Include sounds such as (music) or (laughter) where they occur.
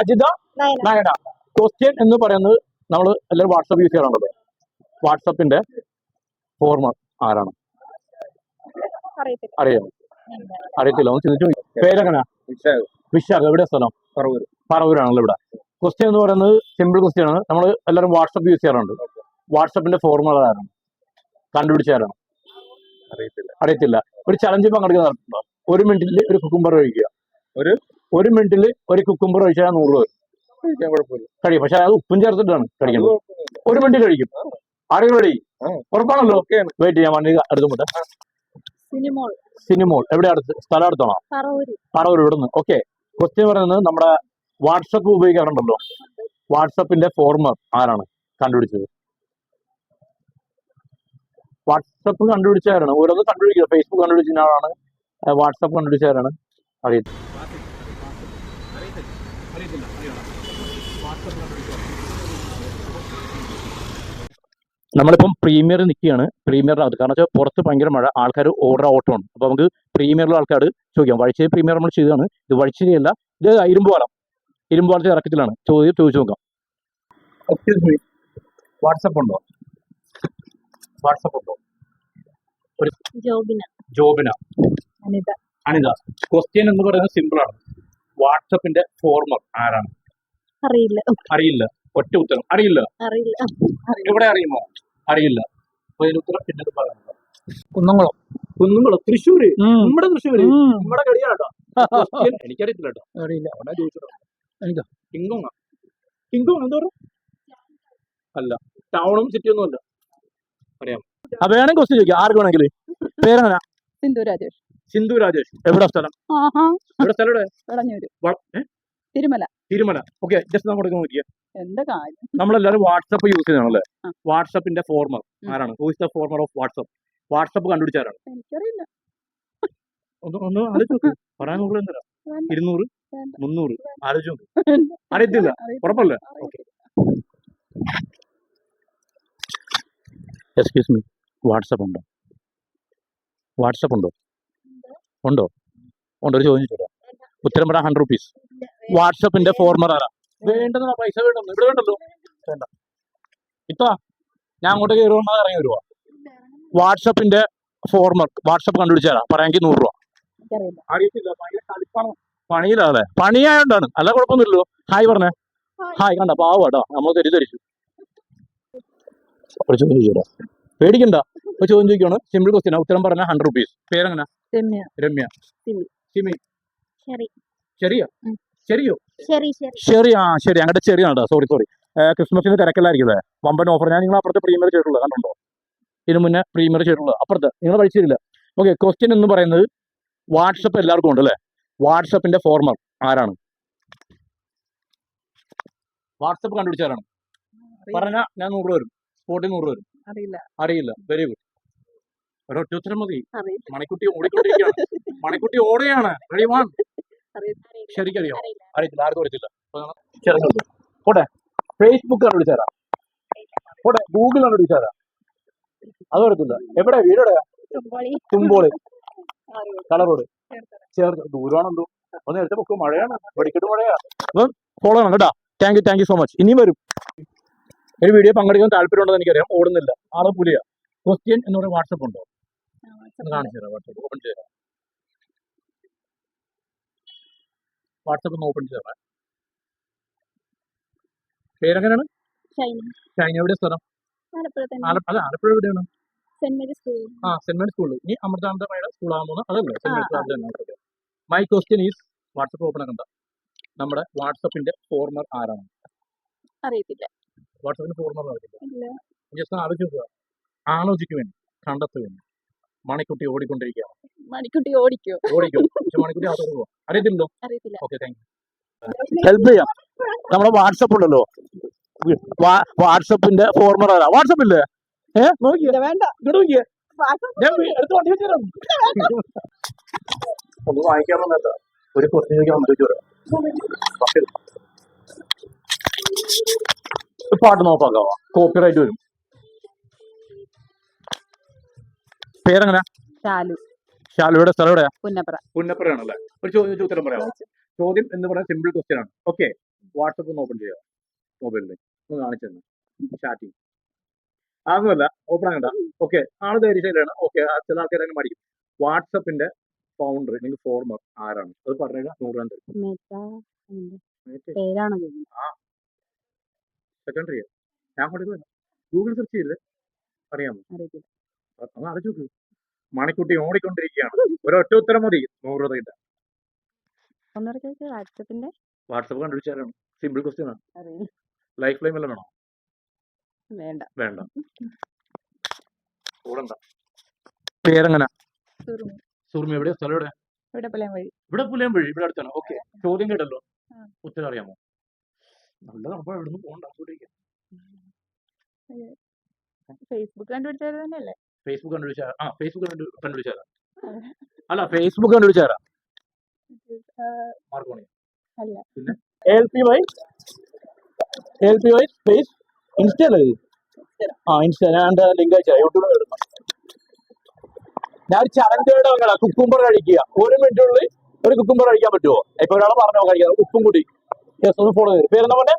Ajitha. Nayana. Question എന്ന് പറയുന്നത് നമ്മൾ എല്ലാവരും വാട്സപ്പ് യൂസ് ചെയ്യാറുണ്ട് വാട്സപ്പിന്റെ ഫോർമർ ആരാണ്? അറിയാം. അറിയാമോ അറിയത്തില്ല. ഒന്ന് ചിന്തിച്ചു. പേരെങ്ങനെ വിശാഖ്. എവിടെ സ്ഥലം? പറവൂർ പറവൂരാണല്ലോ ഇവിടെ. ക്വസ്റ്റ്യൻ എന്ന് പറയുന്നത് സിമ്പിൾ ക്വസ്റ്റ്യൻ ആണ്. നമ്മൾ എല്ലാവരും വാട്സപ്പ് യൂസ് ചെയ്യാറുണ്ട്. വാട്സപ്പിന്റെ ഫോർമുല ആരാണ്? കണ്ടുപിടിച്ചാരാണ് അറിയത്തില്ല. അറിയത്തില്ല. ഒരു ചലഞ്ച് പങ്കെടുക്കുന്ന നടത്തുന്നുണ്ടോ ഒരു മിനിറ്റിൽ ഒരു കുക്കുംബർ കഴിക്കുക. ഒരു? ഒരു മിനിറ്റിൽ ഒരു കുക്കുംബർ കഴിച്ചാൽ നൂറ് രൂപ കഴിയും. പക്ഷെ അത് ഉപ്പും ചേർത്തിട്ടാണ് കഴിക്കുന്നത്. ഒരു മിനിറ്റ് കഴിക്കും. ആരെയും റെഡി. ഉറപ്പാണല്ലോ? വെയിറ്റ് ചെയ്യാൻ വേണ്ടി അടുത്തുമുണ്ട് സിനിമോൾ. സിനിമോൾ. എവിടെ അടുത്ത്? സ്ഥലം അടുത്താണോ? പറവൂർ ഇവിടുന്ന്. ഓക്കെ ക്വസ്റ്റ്യൻ പറയുന്നത് നമ്മുടെ വാട്സപ്പ് ഉപയോഗിക്കാറുണ്ടല്ലോ. വാട്സപ്പിന്റെ ഫോർമർ ആരാണ് കണ്ടുപിടിച്ചത്? വാട്സപ്പ് കണ്ടുപിടിച്ച ആരാണ്? ഓരോന്ന് കണ്ടുപിടിക്കുക. ഫേസ്ബുക്ക് കണ്ടുപിടിച്ച ആളാണ്. വാട്സപ്പ് കണ്ടുപിടിച്ച ആരാണ്? അറിയത്തില്ല. നമ്മളിപ്പം പ്രീമിയറിൽ നിൽക്കുകയാണ്. പ്രീമിയറിനകത്ത് കാരണം വെച്ചാൽ പുറത്ത് ഭയങ്കര മഴ ആൾക്കാർ ഓർഡർ ഓട്ടമാണ് അപ്പോൾ നമുക്ക് പ്രീമിയറിലെ ആൾക്കാർ ചോദിക്കാം. വഴിച്ചേ പ്രീമിയർ നമ്മൾ ചെയ്തതാണ്. ഇത് വഴിച്ചേരിയല്ല. ഇത് ഇരുമ്പുപാലം ഇരുമ്പുപാലത്തെ ഇറക്കത്തിലാണ്. ചോദ്യം ചോദിച്ചു നോക്കാം. വാട്സപ്പ് ഉണ്ടോ? വാട്സപ്പ് ഉണ്ടോ? ജോബിന. ജോബിന. അനിത. അനിത. ക്വസ്റ്റ്യൻ എന്ന് പറയുന്നത് സിമ്പിളാണ് വാട്സപ്പിന്റെ ഫോർമർ ആരാണ്? അറിയില്ല. അറിയില്ല. ഒറ്റ ഉത്തരം. അറിയില്ല. അറിയില്ല. എവിടെ അറിയുമോ? അറിയില്ല. അപ്പൊ ഇതിന് ഉത്തരം പിന്നീട് പറയുന്നത് കുന്നംകുളം. കുന്നംകുളം. തൃശ്ശൂര്. നമ്മുടെ തൃശ്ശൂര്. നമ്മുടെ കളിയാണ് കേട്ടോ (laughs) എനിക്കറിയത്തില്ല കേട്ടോ അറിയില്ല. അവിടെ ചോദിച്ചിട്ടുണ്ട് കിങ്കോങ്ങ? കിങ്കോങ് എന്താ പറയുക അല്ല. ടൗണും സിറ്റി ഒന്നും അല്ല. അറിയാം അപ്പൊ വേണമെങ്കിൽ ക്വസ്റ്റ്യൻ ചോദിക്കാം. ആർക്ക് വേണമെങ്കിൽ പേരെങ്ങനെ? സിന്ധു രാജേഷ്. സിന്ധു രാജേഷ്. എവിടെ സ്ഥലം? ആഹാ. എവിടെ സ്ഥലം തിരുമല. തിരുമല ഓക്കെ ജസ്റ്റ് നമ്മൾ നോക്കിയേ എന്താ കാര്യം? നമ്മളെല്ലാവരും വാട്സപ്പ് യൂസ് ചെയ്യുന്നതാണല്ലേ. വാട്സപ്പിന്റെ ഫോർമർ. ആരാണ്? Who is the former of WhatsApp WhatsApp കണ്ടുപിടിച്ചാരാണ് എനിക്കറിയില്ല. ഒന്ന് ഒന്ന് ആലോചിച്ച് പറയാൻ നൂറ് എന്തരാ. ഇരുന്നൂറ്. മുന്നൂറ് ആലോചിച്ചു അറിയത്തില്ല. ഉറപ്പല്ലേ. എക്സ്ക്യൂസ് മീ വാട്സപ്പ് ഉണ്ടോ? വാട്സപ്പ് ഉണ്ടോ? ഉണ്ടോ? ഉണ്ടോ? ഒരു ചോദിക്കാം ഉത്തരം പറയാം ഹൺഡ്രഡ് റുപ്പീസ് വാട്സപ്പിന്റെ ഫോർമർ ആരാ? വേണ്ടത് പൈസ വേണ്ടെന്ന് ഇവിടെ വേണ്ടല്ലോ. വേണ്ട. ഇപ്പൊ ഞാൻ അങ്ങോട്ട് കയറി വന്നാൽ ഇറങ്ങി വരുവാ? വാട്സപ്പിന്റെ ഫോർമർ വാട്സപ്പ് കണ്ടുപിടിച്ചാരാ പറയാമെങ്കിൽ നൂറ് രൂപ. അറിയത്തില്ല. പണിയിലാണല്ലേ പണിയായോണ്ടാണ്. അല്ല കുഴപ്പമൊന്നുമില്ലല്ലോ. ഹായ് പറഞ്ഞേ. ഹായ്. കണ്ട പാവാട്ടോ കേട്ടോ. നമ്മൾ തെറ്റിദ്ധരിച്ചു. ഒരു ചോദ്യം ചോദിച്ചോ പേടിക്കണ്ട. ഒരു ചോദ്യം ചോദിക്കാണ് സിമ്പിൾ ക്വസ്റ്റ്യൻ ഉത്തരം പറഞ്ഞ ഹൺഡ്രഡ് റുപ്പീസ് പേരെങ്ങനെ? രമ്യ. രമ്യ. സിമി. ശരി ശരിയോ. ശരി ആ ശരി. അങ്ങോട്ട് ചെറിയ കേട്ടോ സോറി സോറി ക്രിസ്മസിന് തിരക്കല്ലായിരിക്കും വമ്പൻ ഓഫർ ഞാൻ നിങ്ങൾ അപ്പുറത്തെ പ്രീമിയർ ചെയ്തിട്ടുള്ളത്. കണ്ടുണ്ടോ ഇതിന് മുന്നേ പ്രീമിയർ ചെയ്തിട്ടുള്ളത്. അപ്പുറത്ത്. നിങ്ങൾ പഠിച്ചിട്ടില്ല ഓക്കെ ക്വസ്റ്റ്യൻ എന്ന് പറയുന്നത് വാട്സപ്പ് എല്ലാവർക്കും ഉണ്ട് അല്ലേ വാട്സപ്പിന്റെ ഫോർമർ ആരാണ്? വാട്സപ്പ് കണ്ടുപിടിച്ചാരാണ് പറഞ്ഞ ഞാൻ നൂറ് രൂപ വരും. സ്പോട്ടിൽ നൂറ് വരും. അറിയില്ല. വെരി ഗുഡ് ഒരൊറ്റ ഉത്തരം മതി. മണിക്കുട്ടി ഓടിക്കൊണ്ടിരിക്കുകയാണ്. മണിക്കുട്ടി ഓടുകയാണ്. റെഡി വാൺ ശരിക്കറിയോ? അറിയത്തില്ല ആർക്കും അറിയത്തില്ല. പോട്ടെ. ഫേസ്ബുക്ക് കണ്ടുപിടിച്ചാരാ പോട്ടെ. ഗൂഗിൾ കണ്ടുപിടിച്ചാരാ അത് അറിയത്തില്ല എവിടെ? വീട് എവിടെയാ തുമ്പോളി. കളറോട് ചേർത്ത്. ദൂരമാണെന്തോ? ഒന്ന് നേരത്തെ പൊക്കും. മഴയാണ്. വെടിക്കെട്ട് മഴയാ. അപ്പം ഫോളോ ആണ് കേട്ടാ. Thank you thank you so much ഇനിയും വരും. ഒരു വീഡിയോ പങ്കെടുക്കാൻ താല്പര്യമുണ്ടെന്ന് എനിക്കറിയാം. ഓടുന്നില്ല. ആൾ പുലിയാ. ക്വസ്റ്റ്യൻ എന്ന് പറയുന്ന വാട്സപ്പ് ഉണ്ടോ. കാണിച്ചു തരാം വാട്സപ്പ് ഓപ്പൺ ചെയ്തരാം വാട്സപ്പ് ഒന്ന് ഓപ്പൺ ചെയ്തോളാം. പേരെങ്ങനെയാണ്? ചൈന എവിടെ സ്ഥലം? ആലപ്പുഴ അല്ല എവിടെയാണ്? ആ സെന്റ് മേരി സ്കൂളിൽ ഇനി അമൃതാനന്ദമയുടെ സ്കൂളാകുമ്പോൾ അതല്ലേ saint Mary my question is WhatsApp open ആക്കണ്ട. നമ്മുടെ വാട്സപ്പിന്റെ ഫോർമർ ആരാണ്? അറിയത്തില്ല. വാട്സപ്പിന്റെ ഫോർമർ അറിയില്ല ജസ്റ്റ് ആലോചിക്കുക ആലോചിക്കുവേൻ കണ്ടെത്തുവേൻ മണിക്കുട്ടി ഓടിക്കൊണ്ടിരിക്കുകയാണ്. മണിക്കുട്ടി ഓടിക്കോ? ഓടിക്കോ. പക്ഷെ മണിക്കുട്ടി അകത്തോട്ട് പോവാ? അറിയത്തില്ലോ അറിയത്തില്ല. ഓക്കെ താങ്ക് യു ഹെൽപ്പ് ചെയ്യാം. നമ്മുടെ വാട്സപ്പ് ഉണ്ടല്ലോ. വാട്സപ്പിന്റെ ഫോർമർ ആരാ? വാട്സപ്പ് ഇല്ലേ? പാട്ട് നോക്കിയേ. വേണ്ട. ഇങ്ങോട്ട് നോക്കിയേ. ഞാൻ വീ- എടുത്ത് വണ്ടി ഒന്ന് വാങ്ങിക്കാൻ ഒരു ക്വസ്റ്റ്യൻ ചോദിക്കാൻ വന്നിട്ട് വരാം പാട്ട് നോക്കാക്കാവാ കോപ്പിറൈറ്റ് വരും. പേരെങ്ങനെ? ശാലു. ശാലുവിടെ സ്ഥലം എവിടെയാ? പുന്നപ്ര. പുന്നപ്പുറയാണല്ലേ ഒരു ചോദ്യം ചോദിച്ച ഉത്തരം പറയാമോ? ചോദ്യം എന്ന് പറയുന്നത് സിമ്പിൾ ക്വസ്റ്റ്യൻ ആണ്. ഓക്കെ വാട്സപ്പ് ഒന്ന് ഓപ്പൺ ചെയ്യാം. മൊബൈലിൽ ഒന്ന് കാണിച്ചു തന്നെ ചാറ്റിംഗ് അതൊന്നുമല്ല ഓപ്പൺ ആകണ്ട. ഓക്കെ ആൾ ധൈര്യശൈലാണ് ഓക്കെ ചില ആൾക്കാർ അങ്ങനെ മടിക്കും. വാട്സപ്പിന്റെ ഫൗണ്ടർ അല്ലെങ്കിൽ ഫോർമർ ആരാണ്? അത് പറഞ്ഞു നൂറ് രൂപ തരും സെക്കൻഡറി ഞാൻ കൊടുക്കുന്നില്ല ഗൂഗിൾ സെർച്ച് ചെയ്തില്ലേ? അറിയാമോ? ഒന്ന് അടച്ചു നോക്ക്. മണിക്കുട്ടി ഓടിക്കൊണ്ടിരിക്കുകയാണ്. ഒരൊറ്റ ഉത്തരം മതി. നൂറ് രൂപ കിട്ടാൻ. വാട്സപ്പിന്റെ? വാട്സപ്പ് കണ്ടുപിടിച്ചാലാണ് സിമ്പിൾ ക്വസ്റ്റ്യൻ ആണ്. ലൈഫ് ലൈൻ വല്ലതും വേണോ? വേണ്ട. വേണ്ട. കൂടണ്ട. പേരെങ്ങനെ? സുറുമി സുർമി എവിടെയാ? സ്ഥലം എവിടെ ഇവിടെ ഇവിടെ പുലയം വഴി. ഇവിടെ അടുത്താണ്? ഓക്കെ. ചോദ്യം കേട്ടല്ലോ. ഉത്തരം അറിയാമോ? നല്ല നമ്മൾ ഇവിടുന്ന് പോകണ്ട. അങ്ങോട്ടേക്ക്. ഫേസ്ബുക്ക് കണ്ടുപിടിച്ചത് തന്നെയല്ലേ? ഫേസ്ബുക്ക് കണ്ടുപിടിച്ചാ? ആ ഫേസ്ബുക്ക് കണ്ടു കണ്ടുപിടിച്ചാരാ? അല്ല ഫേസ്ബുക്ക് കണ്ടുപിടിച്ചാരാ? ആ, മാർക്കോണി. പിന്നെ? L P Y L P Y face insta അല്ലേ? ആ ഇൻസ്റ്റ ഞാൻ ലിങ്ക് അയച്ചാ യൂട്യൂബിൽ ഇടുന്ന ഞാൻ ചലഞ്ച് വങ്ങളാ കുക്കുംബർ കഴിക്കുക. ഒരു മിനിറ്റുള്ളിൽ ഒരു കുക്കുംബർ കഴിക്കാൻ പറ്റുമോ ഇപ്പൊ ഒരാളെ പറഞ്ഞോ കഴിക്കാം. ഉപ്പും കൂടി യെസ് ഒന്ന് ഫോളോ ചെയ്ത് പേരെന്താ പറഞ്ഞേ?